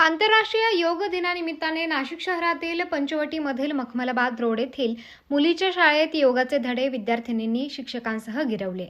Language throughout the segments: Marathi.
आंतरराष्ट्रीय योग दिनानिमित्ताने नाशिक शहरातील पंचवटीमधील मखमलाबाद रोड येथील मुलीच्या शाळेत योगाचे धडे विद्यार्थिनींनी शिक्षकांसह गिरवले.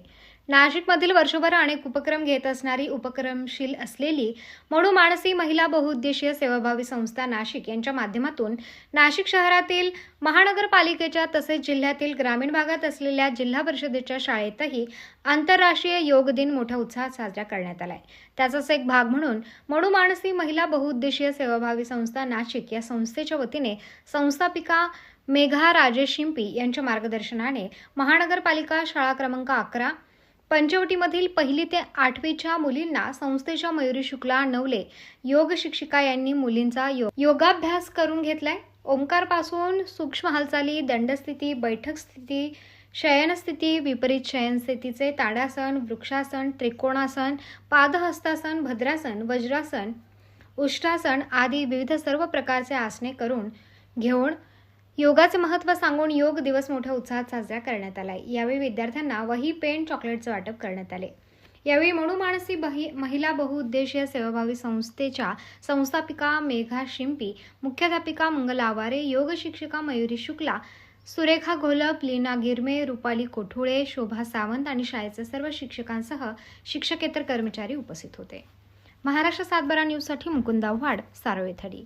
नाशिकमधील वर्षभर अनेक उपक्रम घेत असणारी उपक्रमशील असलेली म्हणू मानसी महिला बहुउद्देशीय सेवाभावी संस्था नाशिक यांच्या माध्यमातून नाशिक शहरातील महानगरपालिकेच्या तसेच जिल्ह्यातील ग्रामीण भागात असलेल्या जिल्हा परिषदेच्या शाळेतही आंतरराष्ट्रीय योग दिन मोठ्या उत्साहात साजरा करण्यात आलाय. त्याचाच एक भाग म्हणून मणू माणसी महिला बहुउद्देशीय सेवाभावी संस्था नाशिक या संस्थेच्या वतीने संस्थापिका मेघा राजेश शिंपी यांच्या मार्गदर्शनाने महानगरपालिका शाळा क्रमांक अकरा पंचवटीमधील पहिली ते आठवीच्या मुलींना संस्थेच्या मयुरी शुक्ला नवले योग शिक्षिका यांनी मुलींचा यो- योगाभ्यास करून घेतलाय. ओंकारपासून सूक्ष्म हालचाली दंडस्थिती बैठक स्थिती शयनस्थिती विपरीत शयनस्थितीचे ताडासन वृक्षासन त्रिकोणासन पादहस्तासन भद्रासन वज्रासन उष्टासन आदी विविध सर्व प्रकारचे आसने करून घेऊन योगाचे महत्त्व सांगून योग दिवस मोठ्या उत्साहात साजरा करण्यात आला यावेळी विद्यार्थ्यांना वही पेन चॉकलेटचं वाटप करण्यात आले. यावेळी मनुमानसी मानसी बही महिला बहुउद्देशीय सेवाभावी संस्थेच्या संस्थापिका मेघा शिंपी मुख्याध्यापिका मंगल आवारे योग शिक्षिका मयुरी शुक्ला सुरेखा घोलप लीना गिरमे रुपाली कोठुळे शोभा सावंत आणि शाळेचे सर्व शिक्षकांसह शिक्षकेतर कर्मचारी उपस्थित होते. महाराष्ट्र सातबारा न्यूजसाठी मुकुंदा वाड सारोळेथडी.